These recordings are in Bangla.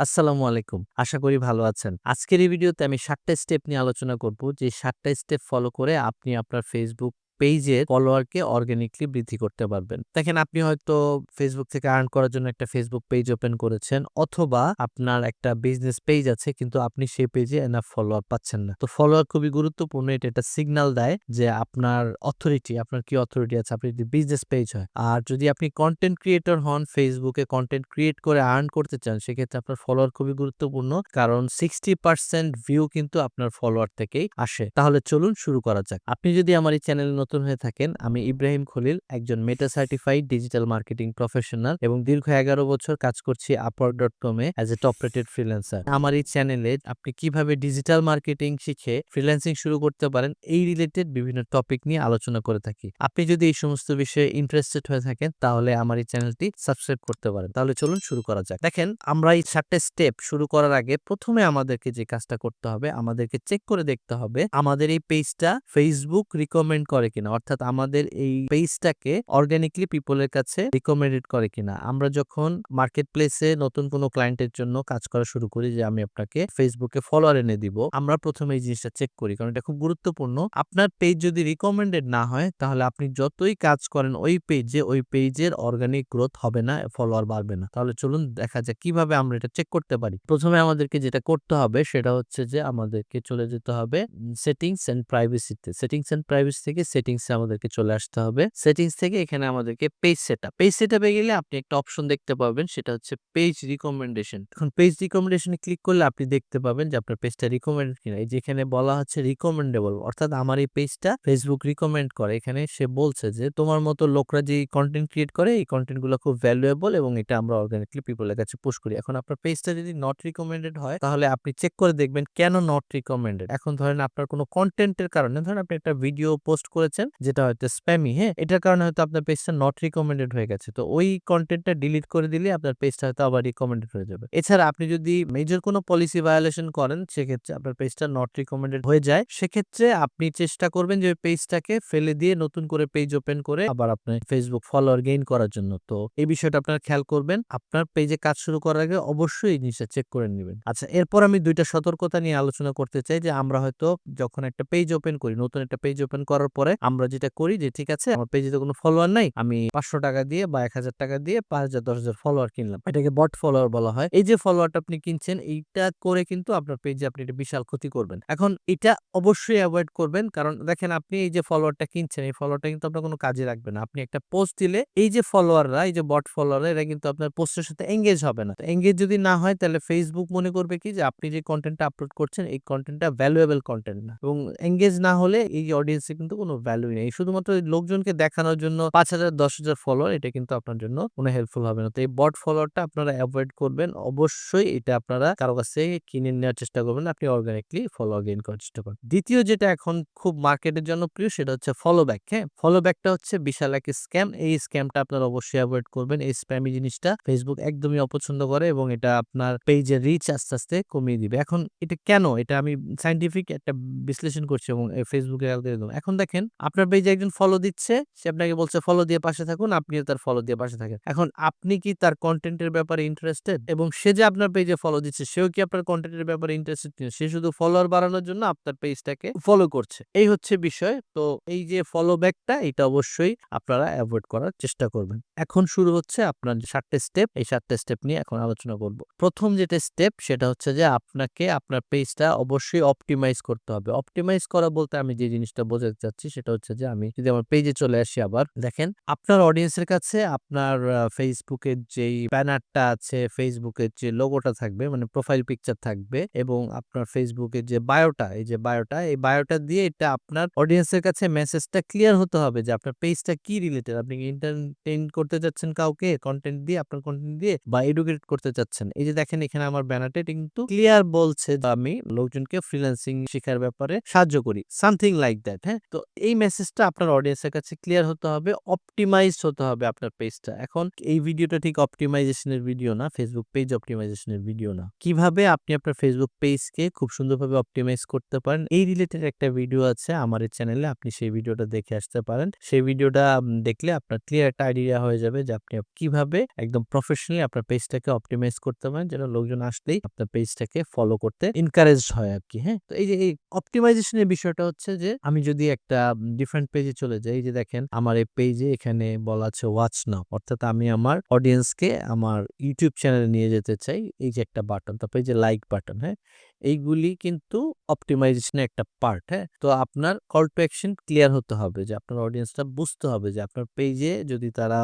আসসালামু আলাইকুম। আশা করি ভালো আছেন। আজকের এই ভিডিওতে আমি সাতটা স্টেপ নিয়ে আলোচনা করব। যে সাতটা স্টেপ ফলো করে আপনি আপনার Facebook পেইজের ফলোয়ারকে অর্গানিকলি বৃদ্ধি করতে পারবেন। দেখেন আপনি হয়তো ফেসবুক থেকে আর্ন করার জন্য একটা ফেসবুক পেজ ওপেন করেছেন অথবা আপনার একটা বিজনেস পেজ আছে কিন্তু আপনি সেই পেজে এনাফ ফলোয়ার পাচ্ছেন না। তো ফলোয়ার খুবই গুরুত্বপূর্ণ। এটা একটা সিগন্যাল দেয় যে আপনার অথরিটি, আপনার কি অথরিটি আছে, আপনি যদি বিজনেস পেজ হয়। আর যদি আপনি কন্টেন্ট ক্রিয়েটর হন, ফেসবুকে কন্টেন্ট ক্রিয়েট করে আর্ন করতে চান, সেক্ষেত্রে আপনার ফলোয়ার খুবই গুরুত্বপূর্ণ। কারণ 60% ভিউ কিন্তু আপনার ফলোয়ার থেকেই আসে। তাহলে চলুন শুরু করা যাক। আপনি যদি আমার এই চ্যানেলে নতুন হয়ে থাকেন, আমি ইব্রাহিম খলিল, একজন Meta certified digital marketing professional এবং দীর্ঘ 11 বছর কাজ করছি upwork.com A as a top rated freelancer. আমার এই চ্যানেলে আপনি কীভাবে ডিজিটাল মার্কেটিং শিখে ফ্রিল্যান্সিং শুরু করতে পারেন, এই রিলেটেড বিভিন্ন টপিক নিয়ে আলোচনা করে থাকি। আপনি যদি এই সমস্ত বিষয়ে ইন্টারেস্টেড হয়ে থাকেন, তাহলে আমার এই চ্যানেলটি সাবস্ক্রাইব করতে পারেন। তাহলে চলুন শুরু করা যাক। দেখেন আমরা এই ৭ টা স্টেপ শুরু করার আগে প্রথমে আমাদেরকে যে কাজটা করতে হবে, আমাদেরকে চেক করে দেখতে হবে আমাদের এই পেইজটা Facebook রিকমেন্ড করে কিনা। অর্থাৎ আমাদের এই পেইজটাকে অর্গানিকলি পিপলের কাছে রিকমেন্ডেড করে কিনা। আমরা যখন মার্কেট প্লেসে নতুন কোনো ক্লায়েন্টের জন্য কাজ করা শুরু করি যে আমি আপনাকে এ ফলোয়ার এনে দিব। আমরা প্রথমে এই জিনিসটা চেক করি। কারণ এটা খুব গুরুত্বপূর্ণ। আপনার পেইজ যদি রিকমেন্ডেড না হয়, তাহলে আপনি যতই কাজ করেন ওই পেজে ওই পেজের অর্গানিক গ্রোথ হবে না, ফলোয়ার বাড়বে না। তাহলে চলুন দেখা যাক কীভাবে আমরা এটা চেক করতে পারি। প্রথমে আমাদেরকে যেটা করতে হবে সেটা হচ্ছে যে আমাদেরকে চলে যেতে হবে সেটিংস এন্ড প্রাইভেসিতে। সেটিংস এন্ড প্রাইভেসি থেকে সেটিংস আমাদেরকে চলে আসতে হবে। সেটিংস থেকে এখানে আমাদেরকে পেইজ সেটআপ। পেজ সেটআপ গেলে আপনি একটা অপশন দেখতে পাবেন সেটা হচ্ছে পেজ রিকমেন্ডেশন। এখন পেজ রিকমেন্ডেশন ক্লিক করলে আপনি দেখতে পাবেন যে আপনার পেজটা রিকমেন্ডেড কিনা। এই যে এখানে বলা হচ্ছে রিকমেন্ডেবল অর্থাৎ আমার এই পেজটা ফেসবুক রিকমেন্ড করে। এখানে সে বলছে যে তোমার মতো লোকরা যে কন্টেন্ট ক্রিয়েট করে এই কনটেন্টগুলো খুব ভ্যালুয়েবল এবং এটা আমরা অর্গানিকলি পিপলের কাছে পুশ করি। এখন আপনার পেজটা যদি নট রিকমেন্ডেড হয়, তাহলে আপনি চেক করে দেখবেন কেন নট রিকমেন্ডেড। এখন ধরেন আপনার কোনো কনটেন্টের কারণে ধরেন আপনি একটা ভিডিও পোস্ট করেছেন যেটা হয়তো স্প্যামি, হ্যাঁ? এটার কারণে হয়তো আপনার পেজটা নট রিকমেন্ডেড হয়ে গেছে। তো ওই কন্টেন্টটা ডিলিট করে দিলে আপনার পেজটা হয়তো আবার রিকমেন্ডেড হয়ে যাবে। এছাড়া আপনি যদি মেজর কোনো পলিসি ভায়োলেশন করেন, সেক্ষেত্রে আপনার পেজটা নট রিকমেন্ডেড হয়ে যায়। সেক্ষেত্রে আপনি চেষ্টা করবেন যে পেজটাকে ফেলে দিয়ে নতুন করে পেজ ওপেন করে আবার আপনার ফেসবুক ফলোয়ার গেইন করার জন্য। তো এই বিষয়টা আপনারা খেয়াল করবেন। আপনার পেজে কাজ শুরু করার আগে অবশ্যই এই জিনিসটা চেক করে নেবেন আচ্ছা এরপর আমি দুইটা সতর্কতা নিয়ে আলোচনা করতে চাই যে আমরা হয়তো যখন একটা পেজ ওপেন করি, নতুন একটা পেজ ওপেন করার পরে আমরা যেটা করি যে ঠিক আছে আমার পেজে তো কোনো ফলোয়ার নাই। আমি ৳৫০০ দিয়ে বা ৳১,০০০ দিয়ে পাঁচ হাজার দশ হাজার ফলোয়ার কিনলাম। এটাকে বট ফলোয়ার বলা হয়। এই যে ফলোয়ারটা আপনি কিনছেন এইটা করে কিন্তু আপনার পেজে আপনি একটা বিশাল ক্ষতি করবেন। এখন এটা অবশ্যই অ্যাভয়েড করবেন। কারণ দেখেন আপনি এই যে ফলোয়ারটা কিনছেন, এই ফলোয়ারটা কিন্তু আপনার কোনো কাজে লাগবে না। আপনি একটা পোস্ট দিলে এই যে ফলোয়াররা, এই যে বট ফলোয়াররা এরা কিন্তু আপনার পোস্টের সাথে এঙ্গেজ হবে না। এঙ্গেজ যদি না হয় তাহলে Facebook মনে করবে কি যে আপনি যে কনটেন্টটা আপলোড করছেন এই কনটেন্টটা ভ্যালুয়েবল কন্টেন্ট না। এবং এঙ্গেজ না হলে এই অডিয়েন্স কিন্তু কোনো ভ্যালুই নেই। শুধুমাত্র লোকজনকে দেখানোর জন্য ৫০০০, ১০,০০০ ফলোয়ার এটা কিন্তু আপনার জন্য কোনো হেল্পফুল হবে না। তো এই বট ফলোয়ারটা আপনারা এভয়েড করবেন। অবশ্যই এটা আপনারা কারও কাছ থেকে কিনে নেওয়ার চেষ্টা করবেন। আপনি অর্গানিকলি ফলোয়ার গেইন করার চেষ্টা করবেন। দ্বিতীয় যেটা এখন খুব মার্কেটের জনপ্রিয় সেটা হচ্ছে ফলো ব্যাক, হ্যাঁ? ফলো ব্যাকটা হচ্ছে বিশাল এক স্ক্যাম। এই স্ক্যামটা আপনারা অবশ্যই এভয়েড করবেন। এই স্প্যামি জিনিসটা ফেসবুক একদমই অপছন্দ করে এবং এটা আপনার পেজের রিচ আস্তে, আস্তে কমিয়ে দিবে। এখন এটা কেন? এটা আমি সাইন্টিফিক একটা বিশ্লেষণ করছি এবং Facebook এখন দেখেন আপনার পেজে একজন ফলো দিচ্ছে, সে আপনাকে বলছে ফলো দিয়ে পাশে থাকুন, আপনিও তার ফলো দিয়ে পাশে থাকেন। এখন আপনি কি তার কনটেন্টের ব্যাপারে ইন্টারেস্টেড? এবং সে যে আপনার পেজে ফলো দিচ্ছে সেও কি আপনার কনটেন্টের ব্যাপারে ইন্টারেস্টেড কিনা? সে শুধু ফলোয়ার বাড়ানোর জন্য আপনার পেজটাকে ফলো করছে। এই হচ্ছে বিষয়। তো এই যে ফলো ব্যাকটা এটা অবশ্যই আপনারা অ্যাভয়েড করার চেষ্টা করবেন। এখন শুরু হচ্ছে আপনার সাতটা স্টেপ। এই সাতটা স্টেপ নিয়ে এখন আলোচনা করব। প্রথম যেটা স্টেপ সেটা হচ্ছে যে আপনাকে আপনার পেজটা অবশ্যই অপটিমাইজ করতে হবে। অপটিমাইজ করা বলতে আমি যে জিনিসটা বোঝাতে চাচ্ছি সেটা হচ্ছে যে আমি যদি আমার পেজে চলে আসি আবার, দেখেন আপনার অডিয়েন্সের কাছে আপনার এর যেই ব্যানারটা আছে, এর যে লোগোটা থাকবে মানে প্রোফাইল পিকচার থাকবে এবং আপনার এর যে বায়োটা, এই যে বায়োটা, এই বায়োটা দিয়ে এটা আপনার অডিয়েন্সের কাছে মেসেজটা ক্লিয়ার হতে হবে যে আপনার পেজটা কি রিলেটেড। আপনি এন্টারটেইন করতে চাচ্ছেন কাউকে কন্টেন্ট দিয়ে, আপনার কন্টেন্ট দিয়ে বা এডুকেট করতে চাচ্ছেন। এই যে দেখেন এখানে আমার ব্যানারটা কিন্তু ক্লিয়ার বলছে আমি লোকজনকে ফ্রিল্যান্সিং শেখার ব্যাপারে সাহায্য করি। সামথিং লাইক দ্যাট, হ্যাঁ? তো এই মেসেজটা আপনার অডিয়েন্সের কাছে ক্লিয়ার হতে হবে, অপটিমাইজড হতে হবে আপনার পেজটা। এখন এই ভিডিওটা ঠিক অপটিমাইজেশনের ভিডিও না, ফেসবুক পেজ অপটিমাইজেশনের ভিডিও না। কীভাবে আপনি আপনার ফেসবুক পেজকে খুব সুন্দরভাবে অপটিমাইজ করতে পারেন, এই রিলেটেড একটা ভিডিও আছে আমার চ্যানেলে। আপনি সেই ভিডিওটা দেখে আসতে পারেন। সেই ভিডিওটা দেখলে আপনার ক্লিয়ার একটা আইডিয়া হয়ে যাবে যে আপনি কীভাবে একদম প্রফেশনালি আপনার পেজটাকে অপটিমাইজ করতে পারেন, যেন লোকজন আসলেই আপনার পেজটাকে ফলো করতে এনকারেজড হয় আর কি হ্যাঁ? তো এই যে এই অপটিমাইজেশন এর বিষয়টা হচ্ছে যে আমি যদি একটা ডিফারেন্ট পেজে চলে যাই, যে দেখেন আমার এই পেজে এখানে বলা আছে ওয়াচ নাও। অর্থাৎ আমি আমার অডিয়েন্সকে আমার ইউটিউব চ্যানেলে নিয়ে যেতে চাই। এই যে একটা বাটন, তারপর যে লাইক বাটন, হ্যাঁ? এইগুলি কিন্তু অপটিমাইজেশনের একটা পার্ট, হ্যাঁ? তো আপনার কল টু অ্যাকশন ক্লিয়ার হতে হবে যে আপনার অডিয়েন্সটা বুঝতে হবে যে আপনার পেজে যদি তারা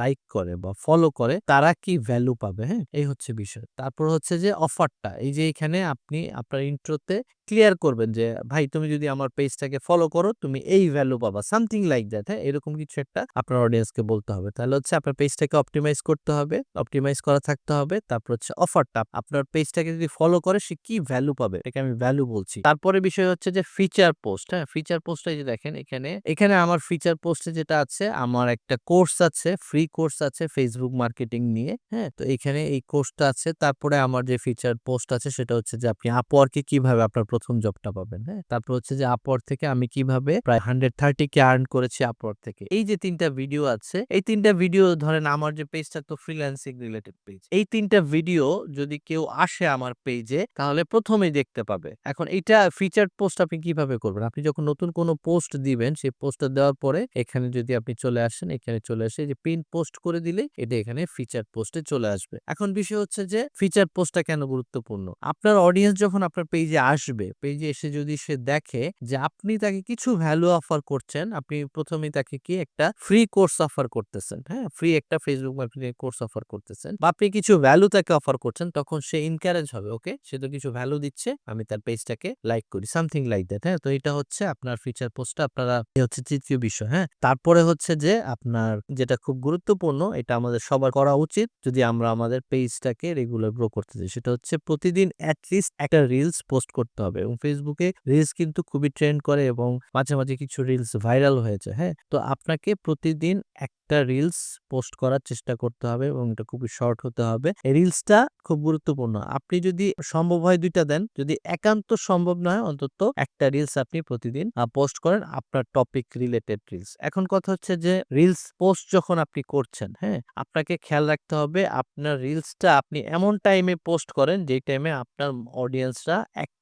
লাইক করে বা ফলো করে তারা কি ভ্যালু পাবে, হ্যাঁ? এই হচ্ছে বিষয়। তারপর হচ্ছে যে অফারটা, এই যে এখানে আপনি আপনার ইন্ট্রোতে ক্লিয়ার করবেন যে ভাই তুমি যদি আমার পেজটাকে ফলো করো তুমি এই ভ্যালু পাবা। সামথিং লাইক দ্যাট, হ্যাঁ? এরকম কিছু একটা আপনার অডিয়েন্সকে বলতে হবে। তাহলে হচ্ছে আপনার পেজটাকে অপটিমাইজ করতে হবে, অপটিমাইজ করা থাকতে হবে। তারপর হচ্ছে অফারটা, আপনার পেজটাকে যদি ফলো করে সে কি ভ্যালু পাবে, এটাকে আমি ভ্যালু বলছি। তারপরে বিষয় হচ্ছে যে ফিচার পোস্ট, হ্যাঁ? ফিচার পোস্টটা এই যে দেখেন এখানে, এখানে আমার ফিচার পোস্টে যেটা আছে আমার একটা কোর্স আছে, ফ্রি কোর্স আছে Facebook মার্কেটিং নিয়ে, হ্যাঁ? তো এখানে এই কোর্সটা আছে। তারপরে আমার যে ফিচার পোস্ট আছে সেটা হচ্ছে যে আপনি এ কীভাবে আপনার ১ম জবটা পাবেন, হ্যাঁ? তারপর হচ্ছে যে Upwork থেকে আমি কীভাবে প্রায় 130K আর্ন করেছি Upwork থেকে। এই যে ৩ টা ভিডিও আছে, এই ৩ টা ভিডিও ধরেন আমার যে পেজটা তো ফ্রিল্যান্সিং রিলেটেড পেজ। এই ৩ টা ভিডিও যদি কেউ আসে আমার পেজে তাহলে ১ম এই দেখতে পাবে। এখন এইটা ফিচারড পোস্ট আপনি কীভাবে করবেন? আপনি যখন নতুন কোনো পোস্ট দিবেন, সেই পোস্টটা দেওয়ার পরে এখানে যদি আপনি চলে আসেন, এখানে চলে এই যে পিন পোস্ট করে দিলেই এটা এখানে ফিচারড পোস্টে চলে আসবে। এখন বিষয় হচ্ছে যে ফিচারড পোস্টটা কেন গুরুত্বপূর্ণ? আপনার অডিয়েন্স যখন আপনার পেজে আসবে, পেজে এসে যদি সে দেখে যে আপনি তাকে কিছু ভ্যালু অফার করছেন, আপনি ১ম এই তাকে কি একটা ফ্রি কোর্স অফার করতেছেন, হ্যাঁ? ফ্রি একটা ফেসবুক মার্কেটিং কোর্স অফার করতেছেন বা আপনি কিছু ভ্যালু তাকে অফার করছেন, তখন সে এনকারেজ হবে, ওকে সে তো কিছু ভ্যালু দিচ্ছে, আমি তার পেজটাকে লাইক করি। সামথিং লাইক দ্যাট, হ্যাঁ? তো এটা হচ্ছে আপনার ফিচার পোস্টটা আপনারা হচ্ছে ৩য় বিষয়, হ্যাঁ? তারপরে হচ্ছে যে আপনার যেটা খুব গুরুত্বপূর্ণ, এটা আমাদের সবার করা উচিত যদি আমরা আমাদের পেজটাকে রেগুলার গ্রো করতে চাই। সেটা হচ্ছে প্রতিদিন এট লিস্ট একটা রিলস পোস্ট করতে হবে এবং ফেসবুকে রিলস কিন্তু খুবই ট্রেন্ড করে এবং মাঝে, মাঝে কিছু রিলস ভাইরাল হয়ে যায়, হ্যাঁ? তো আপনাকে প্রতিদিন একটা রিলস পোস্ট করার চেষ্টা করতে হবে এবং এটা খুবই শর্ট হতে হবে। রিলসটা খুব গুরুত্বপূর্ণ। আপনি যদি সম্ভব হয় ২ টা দেন, যদি একান্ত সম্ভব না হয় অন্তত একটা রিলস আপনি প্রতিদিন পোস্ট করেন আপনার টপিক রিলেটেড রিলস। এখন কথা হচ্ছে যে রিলস পোস্ট যখন আপনি করছেন, হ্যাঁ? আপনাকে খেয়াল রাখতে হবে আপনার রিলসটা আপনি এমন টাইমে পোস্ট করেন যেই টাইমে আপনার অডিয়েন্সরা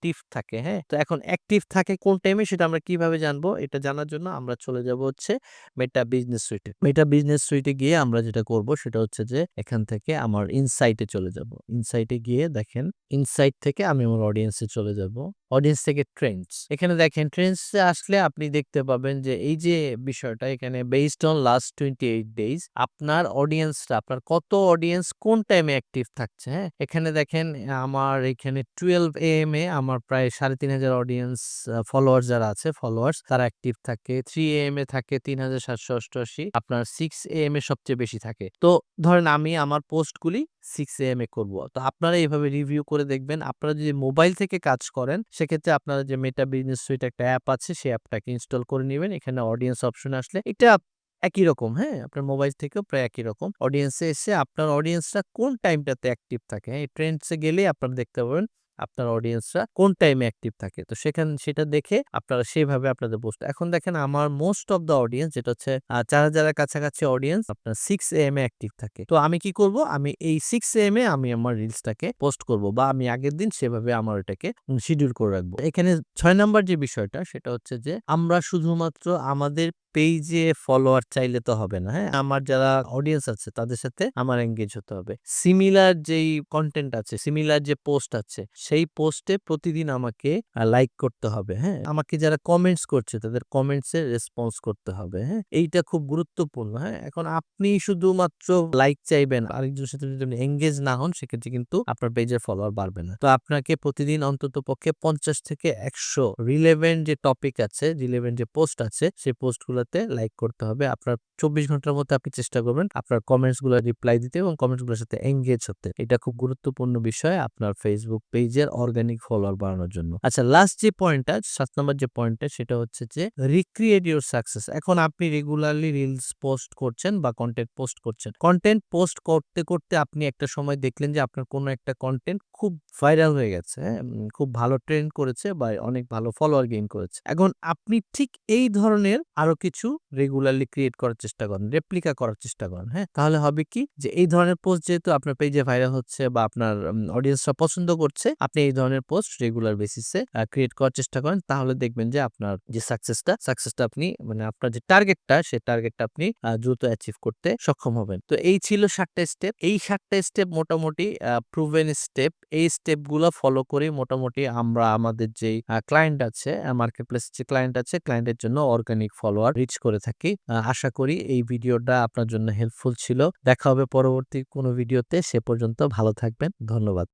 অ্যাক্টিভ থাকে, হ্যাঁ? তো এখন অ্যাক্টিভ থাকে কোন টাইমে সেটা আমরা কীভাবে জানব? এটা জানার জন্য আমরা চলে যাব হচ্ছে মেটা বিজনেস সুইটে। মেটা বিজনেস সুইটে গিয়ে আমরা যেটা করব সেটা হচ্ছে যে এখান থেকে আমার ইনসাইটে চলে যাব। ইনসাইটে গিয়ে দেখেন, ইনসাইট থেকে আমি আমার অডিয়েন্সে চলে যাব। অডিয়েন্স থেকে ট্রেন্ডস। এখানে দেখেন ট্রেন্ডস আসলে আপনি দেখতে পাবেন যে এই যে বিষয়টা এখানে বেসড অন লাস্ট 28 ডেইজ আপনার অডিয়েন্সটা আপনার কত অডিয়েন্স কোন টাইমে অ্যাক্টিভ থাকছে, হ্যাঁ? এখানে দেখেন আমার এখানে 12 AM এ আমার প্রায় ৩,৫০০ অডিয়েন্স আ ফলোয়ার্স যারা আছে ফলোয়ার্স তারা অ্যাক্টিভ থাকে। থ্রি এ এম এ থাকে ৩৭৮৮ আপনার সিক্স এ এম এ সবচেয়ে বেশি থাকে। তো ধরেন আমি আমার পোস্টগুলি 6 এম এ করব। তো আপনারা এইভাবে রিভিউ করে দেখবেন। আপনারা যদি মোবাইল থেকে কাজ করেন, সেক্ষেত্রে আপনারা যে মেটা বিজনেস সুইট একটা অ্যাপ আছে সেই অ্যাপটাকে ইনস্টল করে নেবেন এখানে অডিয়েন্স অপশন আসলে এটা একই রকম, হ্যাঁ? আপনার মোবাইল থেকেও প্রায় একই রকম। অডিয়েন্সে এসে আপনার অডিয়েন্সটা কোন টাইমটাতে অ্যাক্টিভ থাকে, হ্যাঁ? এই ট্রেন্ডসে গেলে গেলেই আপনারা দেখতে পাবেন আপনার অডিয়েন্সরা কোন টাইমে অ্যাক্টিভ থাকে। তো সেখান সেটা দেখে আপনারা সেভাবে আপনাদের পোস্ট এখন দেখেন আমার মোস্ট অফ দ্যা অডিয়েন্স যেটা হচ্ছে ৪,০০০ এর কাছাকাছি অডিয়েন্স আপনার 6 AM এ অ্যাক্টিভ থাকে। তো আমি কি করব? আমি এই 6 এম এ আমি আমার রিলসটাকে পোস্ট করব বা আমি আগের দিন সেভাবে আমার এটাকে শিডিউল করে রাখব। এখানে ছয় নাম্বার যে বিষয়টা সেটা হচ্ছে যে আমরা শুধুমাত্র আমাদের পেইজে ফলোয়ার চাইলে তো হবে না, হ্যাঁ? আমার যারা অডিয়েন্স আছে তাদের সাথে আমার এঙ্গেজ হতে হবে। সিমিলার যেই কন্টেন্ট আছে, সিমিলার যে পোস্ট আছে, সেই পোস্টে প্রতিদিন আমাকে লাইক করতে হবে, হ্যাঁ? আমাকে যারা কমেন্টস করছে তাদের কমেন্টস রেসপন্স করতে হবে, হ্যাঁ? এইটা খুব গুরুত্বপূর্ণ, হ্যাঁ? এখন আপনি শুধুমাত্র লাইক চাইবেন, আরেকজনের সাথে যদি এনগেজ না হন সেক্ষেত্রে কিন্তু আপনার পেজের ফলোয়ার বাড়বে না। তো আপনাকে প্রতিদিন অন্তত পক্ষে পঞ্চাশ থেকে ১০০ রিলেভেন্ট যে টপিক আছে, রিলেভেন্ট যে পোস্ট আছে সেই পোস্টগুলোতে লাইক করতে হবে। আপনার ২৪ ঘণ্টার মধ্যে আপনি চেষ্টা করবেন আপনার কমেন্টসগুলা রিপ্লাই দিতে এবং কমেন্টসগুলোর সাথে এঙ্গেজ হতে। এটা খুব গুরুত্বপূর্ণ বিষয় আপনার Facebook পেজে পেজের অর্গানিক ফলোয়ার বাড়ানোর জন্য। আচ্ছা লাস্ট যে পয়েন্টটা সাত নম্বর যে পয়েন্টটা সেটা হচ্ছে যে রিক্রিয়েট ইউর সাকসেস এখন আপনি রেগুলারলি রিলস পোস্ট করছেন বা কন্টেন্ট পোস্ট করছেন। কন্টেন্ট পোস্ট করতে করতে আপনি একটা সময় দেখলেন যে আপনার কোনো একটা কন্টেন্ট খুব ভাইরাল হয়ে গেছে হ্যাঁ? খুব ভালো ট্রেন্ড করেছে বা অনেক ভালো ফলোয়ার গেইন করেছে। এখন আপনি ঠিক এই ধরনের আরও কিছু রেগুলারলি ক্রিয়েট করার চেষ্টা করেন রেপ্লিকা করার চেষ্টা করেন হ্যাঁ? তাহলে হবে কি? যে এই ধরনের পোস্ট যেহেতু আপনার পেজে ভাইরাল হচ্ছে বা আপনার অডিয়েন্সরা পছন্দ করছে আপনি এই ধরনের পোস্ট রেগুলার বেসিসে ক্রিয়েট করার চেষ্টা করেন, তাহলে দেখবেন যে আপনার যে সাকসেসটা সাকসেসটা আপনি মানে আপনার যে টার্গেটটা সেই টার্গেটটা আপনি দ্রুত অ্যাচিভ করতে সক্ষম হবেন। তো এই ছিল সাতটা স্টেপ এই সাতটা স্টেপ মোটামুটি প্রুভেন স্টেপ এই স্টেপগুলো ফলো করে মোটামুটি আমরা আমাদের যেই ক্লায়েন্ট আছে মার্কেট প্লেস যে ক্লায়েন্ট আছে ক্লায়েন্টের জন্য অর্গানিক ফলোয়ার রিচ করে থাকি। আশা করি এই ভিডিওটা আপনার জন্য হেল্পফুল ছিল। দেখা হবে পরবর্তী কোনো ভিডিওতে সে পর্যন্ত ভালো থাকবেন। ধন্যবাদ।